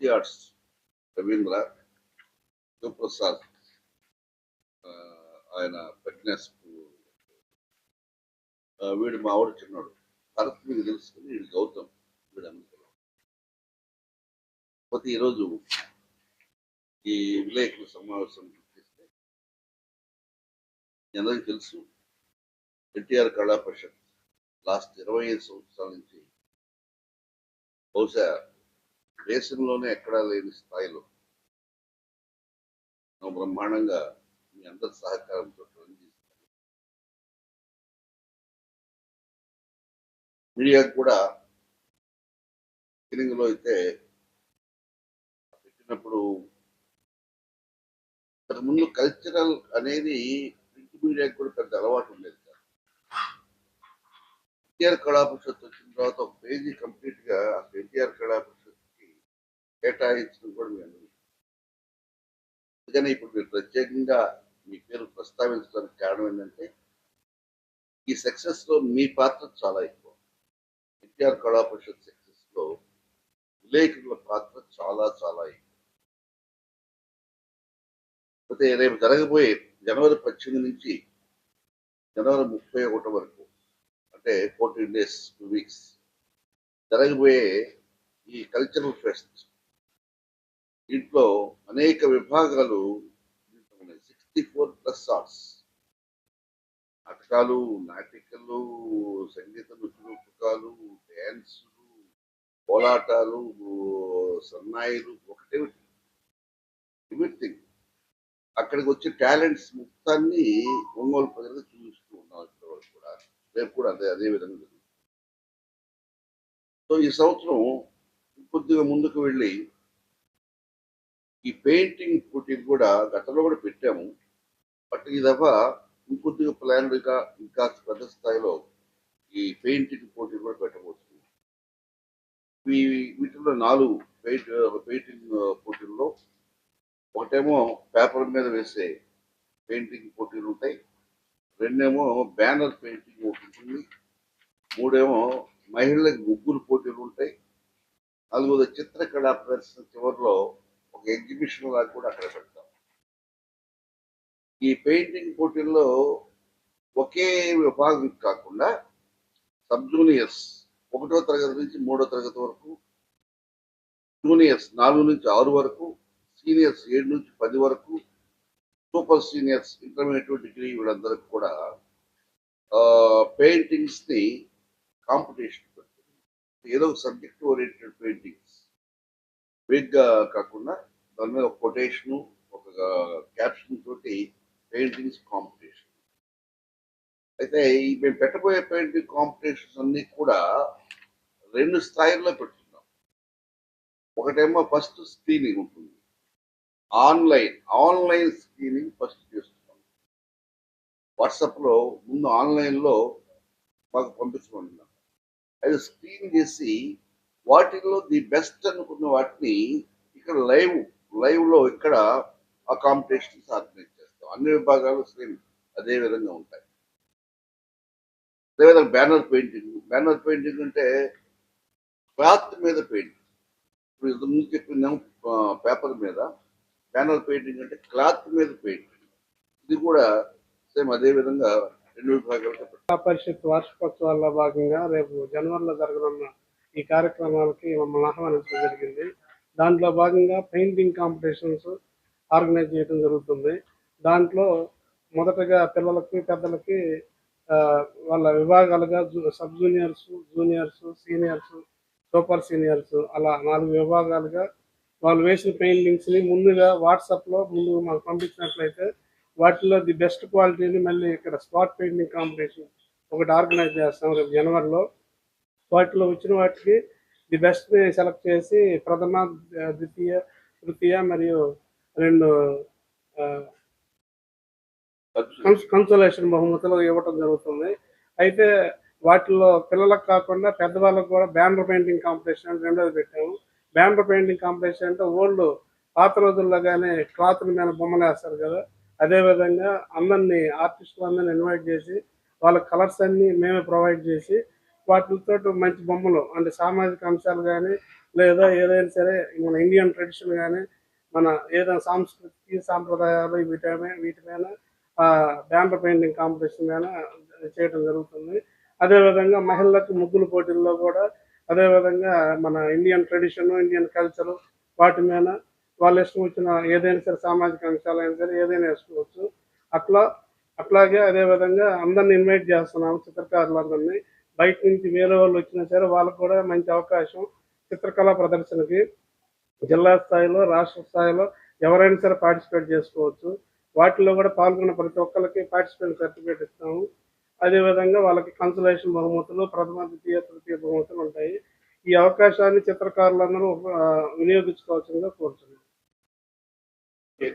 శక్తి arts Ravindra Sivaprasad ఆ, ఆయన fitness వీడు మా ఆవిడ చిన్నాడు. భరత్ మీకు తెలుసుకుని వీడు గౌతమ్ వీడు అమెరికాలో పోతే ఈరోజు ఈ విలేకరుల సమావేశం చేస్తే అందరికీ తెలుసు ఎన్టీఆర్ కళా పరిషత్ లాస్ట్ ఇరవై ఐదు సంవత్సరాల నుంచి బహుశా దేశంలోనే ఎక్కడా లేని స్థాయిలో బ్రహ్మాండంగా మీ అందరి సహకారంతో రన్ చేస్తాం మీడియాకు కూడా beginning లో అయితే పెట్టినప్పుడు ముందు కల్చరల్ అనేది ప్రింట్ మీడియాకి కూడా పెద్ద అలవాటు ఉండేది కాదు. ఎన్టీఆర్ కళాపరిషత్ వచ్చిన తర్వాత ఒక పేజీ కంప్లీట్గా అసలు ఎన్టీఆర్ కళాపరిషత్ కేటాయించడం కూడా మేము అందుకని ఇప్పుడు మీరు ప్రత్యేకంగా మీ పేరు ప్రస్తావించడానికి కారణం ఏంటంటే ఈ సక్సెస్లో మీ పాత్ర చాలా ఎక్కువ. ఎన్టీఆర్ కళా పరిషత్ సక్సెస్లో విలేకరుల పాత్ర చాలా చాలా ఎక్కువ. అయితే రేపు జరగబోయే జనవరి పద్దెనిమిది నుంచి జనవరి ముప్పై ఒకటి వరకు అంటే ఫోర్టీన్ డేస్ టూ వీక్స్ జరగబోయే ఈ కల్చరల్ ఫెస్ట్ దీంట్లో అనేక విభాగాలు సిక్స్టీ ఫోర్ ప్లస్ ఆర్ట్స్ నాటకాలు నాటికలు సంగీత నృత్యరూపకాలు డ్యాన్సులు కోలాటాలు సన్నాయిలు ఒకటే ఎవ్రీథింగ్ అక్కడికి వచ్చే టాలెంట్స్ మొత్తాన్ని ఒంగోలు ప్రజలకు చూపిస్తూ ఉన్నాం ఇక్కడ వాళ్ళు కూడా. రేపు కూడా అదే అదే విధంగా జరుగుతుంది. సో ఈ సంవత్సరం కొద్దిగా ముందుకు వెళ్ళి ఈ పెయింటింగ్ పోటీలు కూడా గతంలో కూడా పెట్టాము. బట్ ఈ దఫా ఇంకొద్దిగా ప్లాన్డ్గా ఇంకా పెద్ద స్థాయిలో ఈ పెయింటింగ్ పోటీలు కూడా పెట్టబోతుంది ఈ వీటిలో నాలుగు పెయింట్ పెయింటింగ్ పోటీల్లో ఒకటేమో పేపర్ మీద వేసే పెయింటింగ్ పోటీలు ఉంటాయి. రెండేమో బ్యానర్ పెయింటింగ్ ఒకటి ఉంటుంది. మూడేమో మహిళలకు ముగ్గురు పోటీలు ఉంటాయి. నాలుగోది చిత్రకళా ప్రదర్శన చివరిలో ఒక ఎగ్జిబిషన్ లాగా కూడా అక్కడ పెడతాం. ఈ పెయింటింగ్ పోటీల్లో ఒకే విభాగం కాకుండా సబ్ జూనియర్స్ ఒకటో తరగతి నుంచి మూడో తరగతి వరకు జూనియర్స్ నాలుగు నుంచి ఆరు వరకు సీనియర్స్ ఏడు నుంచి పది వరకు సూపర్ సీనియర్స్ ఇంటర్మీడియట్ డిగ్రీ వీళ్ళందరికి కూడా పెయింటింగ్స్ని కాంపిటీషన్ పెడుతుంది. ఏదో సబ్జెక్ట్ ఓరియంటెడ్ పెయింటింగ్స్. వీక్గా కాకుండా దాని మీద ఒక కొటేషను ఒక క్యాప్షన్ తోటి పెయింటింగ్స్ కాంపిటీషన్ అయితే ఈ మేము పెట్టబోయే పెయింటింగ్ కాంపిటీషన్స్ అన్నీ కూడా రెండు స్థాయిల్లో పెడుతున్నాం. ఒకటేమో ఫస్ట్ స్క్రీనింగ్ ఉంటుంది. ఆన్లైన్ ఆన్లైన్ స్క్రీనింగ్ ఫస్ట్ చేస్తున్నాం. వాట్సాప్లో ముందు ఆన్లైన్లో మాకు పంపించమన్నాం అది స్క్రీన్ చేసి వాటిల్లో ది బెస్ట్ అనుకున్న వాటిని ఇక్కడ లైవ్ లైవ్లో ఇక్కడ ఆ కాంపిటీషన్స్ ఆర్గనైజ్ చేస్తాం. అన్ని విభాగాలు సేమ్ అదే విధంగా ఉంటాయి. అదేవిధంగా బ్యానర్ పెయింటింగ్. బ్యానర్ పెయింటింగ్ అంటే క్లాత్ మీద పెయింటింగ్ ఇప్పుడు ఇంత ముందు చెప్పిందేమో పేపర్ మీద. బ్యానర్ పెయింటింగ్ అంటే క్లాత్ మీద పెయింటింగ్. ఇది కూడా సేమ్ అదే విధంగా రెండు విభాగాలు పరిషత్ వార్షికోత్సవాల్లో భాగంగా రేపు జనవరిలో జరగనున్న ఈ కార్యక్రమాలకి మమ్మల్ని ఆహ్వానించడం జరిగింది. దాంట్లో భాగంగా పెయింటింగ్ కాంపిటీషన్స్ ఆర్గనైజ్ చేయడం జరుగుతుంది. దాంట్లో మొదటగా పిల్లలకి పెద్దలకి వాళ్ళ విభాగాలుగా sub juniors juniors seniors super seniors అలా నాలుగు విభాగాలుగా వాళ్ళు వేసిన పెయింటింగ్స్ని ముందుగా వాట్సాప్లో ముందు మాకు పంపించినట్లయితే వాటిలో ది బెస్ట్ క్వాలిటీని మళ్ళీ ఇక్కడ స్పాట్ పెయింటింగ్ కాంపిటీషన్ ఒకటి ఆర్గనైజ్ చేస్తాం రేపు జనవరిలో. వాటిలో వచ్చిన వాటికి ది బెస్ట్ని సెలెక్ట్ చేసి ప్రథమ ద్వితీయ తృతీయ మరియు రెండు కన్సోలేషన్ బహుమతులు ఇవ్వటం జరుగుతుంది. అయితే వాటిలో పిల్లలకు కాకుండా పెద్దవాళ్ళకు కూడా బ్యానర్ పెయింటింగ్ కాంపిటీషన్ అని రెండోది పెట్టాము. బ్యానర్ పెయింటింగ్ కాంపిటీషన్ అంటే ఓల్డ్ పాత రోజుల్లో కానీ క్లాత్ మీద బొమ్మలు వేస్తారు కదా. అదే విధంగా అందరినీ ఆర్టిస్టులు అందరినీ ఇన్వైట్ చేసి వాళ్ళ కలర్స్ అన్ని మేమే ప్రొవైడ్ చేసి వాటితో మంచి బొమ్మలు అంటే సామాజిక అంశాలు కానీ లేదా ఏదైనా సరే మన ఇండియన్ ట్రెడిషన్ కానీ మన ఏదైనా సాంస్కృతిక సాంప్రదాయాలు వీటమే వీటి మీద బ్యాంపర్ పెయింటింగ్ కాంపిటీషన్ మీద చేయడం జరుగుతుంది. అదేవిధంగా మహిళలకు ముగ్గులు పోటీల్లో కూడా అదేవిధంగా మన ఇండియన్ ట్రెడిషన్ ఇండియన్ కల్చర్ వాటి మీద వాళ్ళ ఇష్టం వచ్చిన ఏదైనా సరే సామాజిక అంశాలైనా సరే ఏదైనా వేసుకోవచ్చు. అట్లా అట్లాగే అదేవిధంగా అందరిని ఇన్వైట్ చేస్తున్నాము చిత్రకారులందరినీ. బయట నుంచి వేరే వాళ్ళు వచ్చినా సరే వాళ్ళకు కూడా మంచి అవకాశం చిత్రకళా ప్రదర్శనకి జిల్లా స్థాయిలో రాష్ట్ర స్థాయిలో ఎవరైనా సరే పార్టిసిపేట్ చేసుకోవచ్చు. వాటిలో కూడా పాల్గొన్న ప్రతి ఒక్కరికి పార్టిసిపేట్ సర్టిఫికేట్ ఇస్తాము. అదేవిధంగా వాళ్ళకి కన్సలేషన్ బహుమతులు ప్రథమ ద్వితీయ తృతీయ బహుమతులు ఉంటాయి. ఈ అవకాశాన్ని చిత్రకారులందరూ వినియోగించుకోవాల్సిందిగా కోరుతున్నాను. మీ